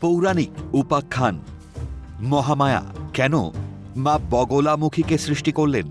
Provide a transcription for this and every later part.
পৌরাণিক উপাখ্যান। মহামায়া, কেন মা বগলামুখীকে সৃষ্টি করলেন?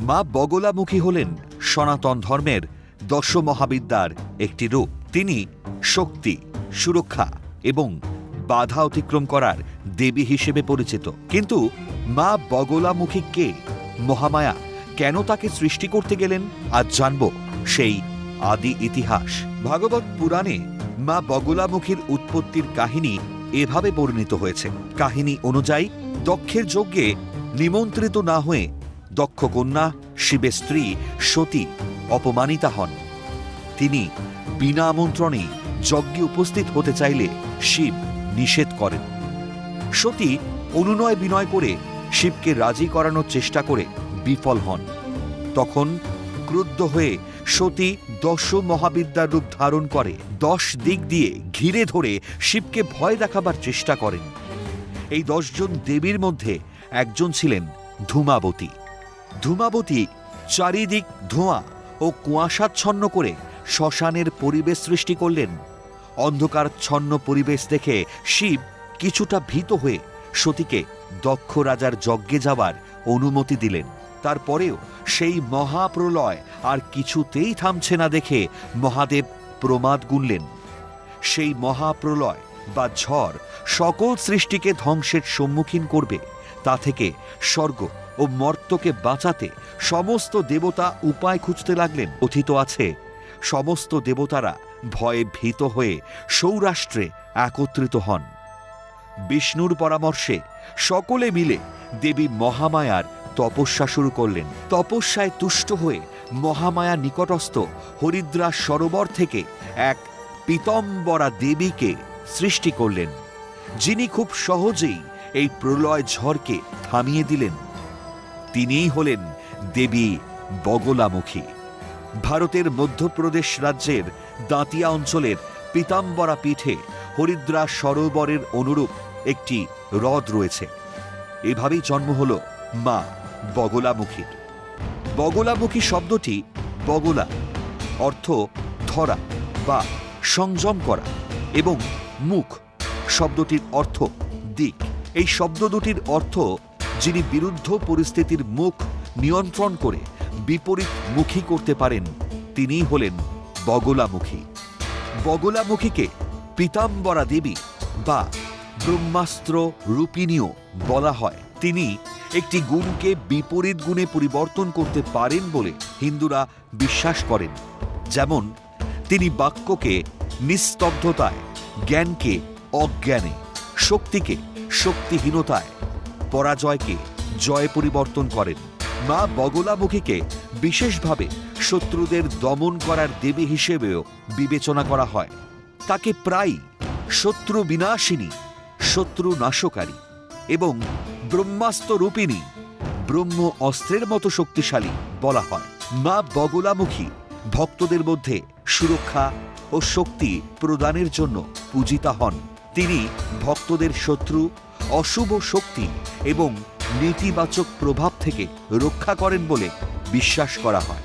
মা বগলামুখী হলেন সনাতন ধর্মের দশ মহাবিদ্যার একটি রূপ। তিনি শক্তি, সুরক্ষা এবং বাধা অতিক্রম করার দেবী হিসেবে পরিচিত। কিন্তু মা বগলামুখী কে? মহামায়া, কেন তাকে সৃষ্টি করতে গেলেন? আজ জানব সেই আদি ইতিহাস। ভাগবত পুরাণে মা বগলামুখীর উৎপত্তির কাহিনী এভাবে বর্ণিত হয়েছে। কাহিনী অনুযায়ী, দক্ষের যজ্ঞে নিমন্ত্রিত না হয়ে দক্ষ কন্যা, শিবের স্ত্রী, সতী অপমানিতা হন। তিনি বিনা আমন্ত্রণে যজ্ঞে উপস্থিত হতে চাইলে শিব নিষেধ করেন। সতী অনুনয় বিনয় করে শিবকে রাজি করানোর চেষ্টা করে বিফল হন। তখন ক্রুদ্ধ হয়ে সতী দশ মহাবিদ্যার রূপ ধারণ করে। দশ দিক দিয়ে ঘিরে ধরে শিবকে ভয় দেখাবার চেষ্টা করেন। এই দশজন দেবীর মধ্যে একজন ছিলেন ধূমাবতী। ধূমাবতী চারিদিক ধোঁয়া ও কুয়াশাচ্ছন্ন করে শ্মশানের পরিবেশ সৃষ্টি করলেন। অন্ধকারচ্ছন্ন পরিবেশ দেখে শিব কিছুটা ভীত হয়ে সতীকে দক্ষ রাজার যজ্ঞে যাওয়ার অনুমতি দিলেন। তারপরেও সেই মহাপ্রলয় আর কিছুতেই থামছে না দেখে মহাদেব প্রমাদ গুনলেন। সেই মহাপ্রলয় বা ঝড় সকল সৃষ্টিকে ধ্বংসের সম্মুখীন করবে, তা থেকে স্বর্গ ও মর্তকে বাঁচাতে সমস্ত দেবতা উপায় খুঁজতে লাগলেন। কথিত আছে, সমস্ত দেবতারা ভয়ে ভীত হয়ে সৌরাষ্ট্রে একত্রিত হন। বিষ্ণুর পরামর্শে সকলে মিলে দেবী মহামায়ার তপস্যা শুরু করলেন। তপস্যায় তুষ্ট হয়ে মহামায়া নিকটস্থ হরিদ্রা সরোবর থেকে এক পীতম্বরা দেবীকে সৃষ্টি করলেন, যিনি খুব সহজেই এই প্রলয় ঝড়কে থামিয়ে দিলেন। তিনিই হলেন দেবী বগলামুখী। ভারতের মধ্যপ্রদেশ রাজ্যের দাঁতিয়া অঞ্চলের পিতাম্বরা পীঠে হরিদ্রা সরোবরের অনুরূপ একটি হ্রদ রয়েছে। এভাবেই জন্ম হল মা বগলামুখীর বগলামুখী শব্দটি বগলা অর্থ ধরা বা সংযম করা এবং মুখ শব্দটির অর্থ দিক। এই শব্দ দুটির অর্থ যিনি বিরুদ্ধ পরিস্থিতির মুখ নিয়ন্ত্রণ করে বিপরীত মুখী করতে পারেন তিনিই হলেন বগলামুখী। বগলামুখীকে পীতাম্বরা দেবী বা ব্রহ্মাস্ত্র রূপিণীও বলা হয়। তিনি একটি গুণকে বিপরীত গুণে পরিবর্তন করতে পারেন বলে হিন্দুরা বিশ্বাস করেন। যেমন, তিনি বাক্যকে নিস্তব্ধতায়, জ্ঞানকে অজ্ঞানে, শক্তিকে শক্তিহীনতায়, পরাজয়কে জয়ে পরিবর্তন করেন। মা বগলামুখীকে বিশেষভাবে শত্রুদের দমন করার দেবী হিসেবেও বিবেচনা করা হয়। তাকে প্রায়ই শত্রু বিনাশিনী, শত্রু নাশকারী এবং ব্রহ্মাস্ত্র রূপিণী, ব্রহ্ম অস্ত্রের মতো শক্তিশালী বলা হয়। মা বগলামুখী, ভক্তদের মধ্যে সুরক্ষা ও শক্তি প্রদানের জন্য পূজিতা হন। তিনি ভক্তদের শত্রু, অশুভ শক্তি এবং নেতিবাচক প্রভাব থেকে রক্ষা করেন বলে বিশ্বাস করা হয়।